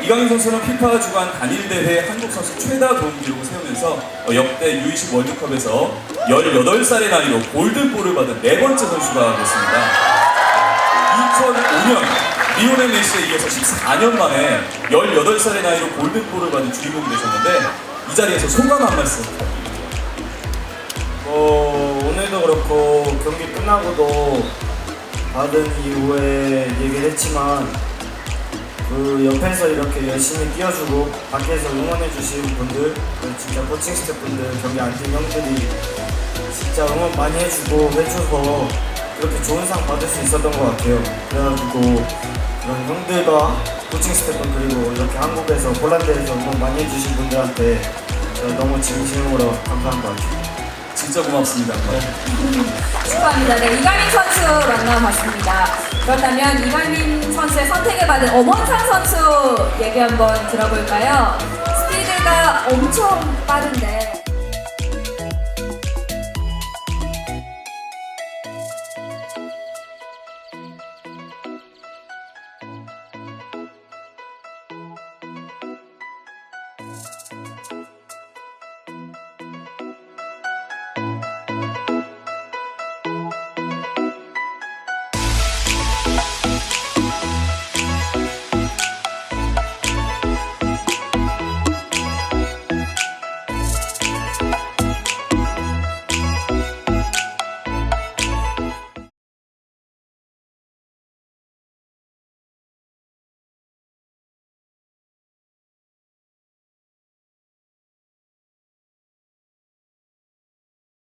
이강인 선수는 피파 주관 단일 대회 한국 선수 최다 도움 기록을 세우면서 어, 역대 U20 월드컵에서 18살의 나이로 골든볼을 받은 네 번째 선수가 됐습니다. 2005년 리오넬 메시에 이어서 14년 만에 18살의 나이로 골든볼을 받은 주인공이 되셨는데 이 자리에서 소감 한 말씀 어, 오늘도 그렇고 경기 끝나고도 받은 이후에 얘기를 했지만 그 옆에서 이렇게 열심히 뛰어주고 밖에서 응원해주신 분들 그 진짜 코칭 스태프분들 경기 안 뛴 형들이 진짜 응원 많이 해주고 해줘서 그렇게 좋은 상 받을 수 있었던 것 같아요. 그래가지고 그런 형들과 코칭 스태프 그리고 이렇게 한국에서 폴란드에서 응원 많이 해주신 분들한테 너무 진심으로 감사한 것 같아요. 진짜 고맙습니다. 축하합니다. 네, 이강인 선수 만나봤습니다. 그렇다면 이강인 선수의 선택을 받은 엄원상 선수 얘기 한번 들어볼까요? 스피드가 엄청 빠른데